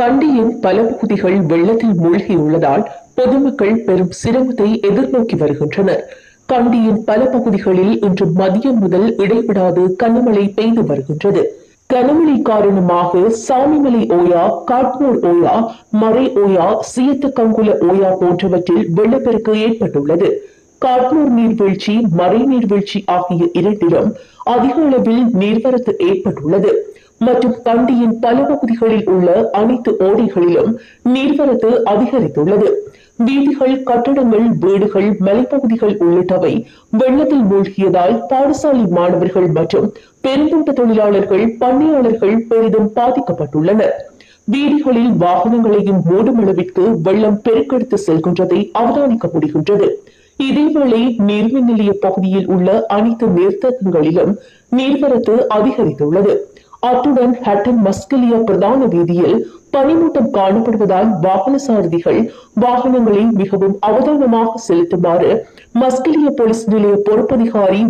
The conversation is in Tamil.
கண்டியின் பல பகுதிகள் வெள்ளத்தில் மூழ்கியுள்ளதால் பொதுமக்கள் பெரும் சிரமத்தை எதிர்நோக்கி வருகின்றனர். கண்டியின் பல பகுதிகளில் இன்று மதியம் முதல் இடைவிடாது கனமழை பெய்து வருகின்றது. கனமழை காரணமாக சாமிமலை ஓயா காட்மூர் ஓயா மறை ஓயா சியத்தக்கங்குல ஓயா போன்றவற்றில் வெள்ளப்பெருக்கு ஏற்பட்டுள்ளது. காட்மூர் நீர்வீழ்ச்சி மறை நீர்வீழ்ச்சி ஆகிய இரண்டிலும் அதிக அளவில் நீர்வரத்து ஏற்பட்டுள்ளது. மற்றும் கண்டியின் பல பகுதிகளில் உள்ள அனைத்து ஓடைகளிலும் நீர்வரத்து அதிகரித்துள்ளது. வீதிகள் கட்டடங்கள் வீடுகள் மலைப்பகுதிகள் உள்ளிட்டவை வெள்ளத்தில் மூழ்கியதால் பாடசாலை மாணவர்கள் மற்றும் பெருந்தோட்ட தொழிலாளர்கள் பண்ணையாளர்கள் பெரிதும் பாதிக்கப்பட்டுள்ளனர். வீதிகளில் வாகனங்களையும் மூடும் அளவிற்கு வெள்ளம் பெருக்கெடுத்து செல்கின்றதை அவதானிக்க முடிகின்றது. இதேவேளை நீர்மின் நிலைய பகுதியில் உள்ள அனைத்து நீர்த்தகங்களிலும் நீர்வரத்து அதிகரித்துள்ளது. அத்துடன் ஹட்டன் மஸ்கலியா பிரதான வீதியில் பனிமூட்டம் காணப்படுவதால் வாகன சாரதிகள் வாகனங்களை மிகவும் அவதானமாக செலுத்துமாறு மஸ்கலிய போலீஸ் நிலைய பொறுப்பதிகாரி